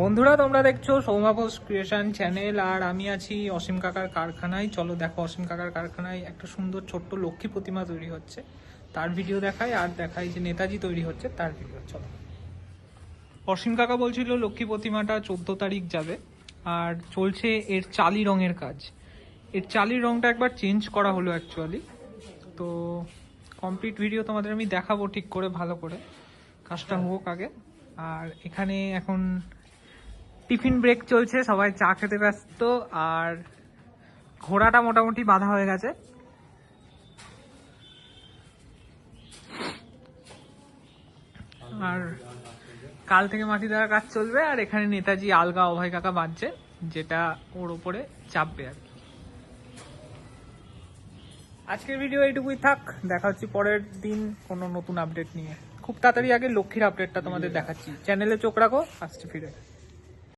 বন্ধুরা, তোমরা দেখছ সৌমাঘোষ ক্রিয়েশন চ্যানেল আর আমি আছি অসীম কাকার কারখানায়। চলো দেখো, অসীম কাকার কারখানায় একটা সুন্দর ছোট্ট লক্ষ্মী প্রতিমা তৈরি হচ্ছে। তার ভিডিও দেখায় আর দেখায় যে নেতাজি তৈরি হচ্ছে তার ভিডিও চলো। অসীম কাকা বলছিল, লক্ষ্মী প্রতিমাটা চোদ্দ তারিখ যাবে, আর চলছে এর চালি রঙের কাজ। এর চালির রংটা একবার চেঞ্জ করা হলো অ্যাকচুয়ালি তো কমপ্লিট ভিডিও তোমাদের আমি দেখাবো ঠিক করে, ভালো করে। কাজটা হোক আগে। আর এখানে এখন টিফিন ব্রেক চলছে সবাই চা খেতে ব্যস্ত আর ঘোড়াটা মোটামুটি বাঁধা হয়ে গেছে। আর কাল থেকে মাটি দেওয়ার কাজ চলবে আর এখানে নেতাজি আলগা অভয় কাকা বাঁধছে যেটা ওর ওপরে চাপবে আর কি। আজকের ভিডিও এইটুকুই থাক দেখা হচ্ছে পরের দিন কোনো নতুন আপডেট নিয়ে। খুব তাড়াতাড়ি আগে লক্ষ্মীর আপডেটটা তোমাদের দেখাচ্ছি। চ্যানেলে চোখ রাখো আসছে ফিরে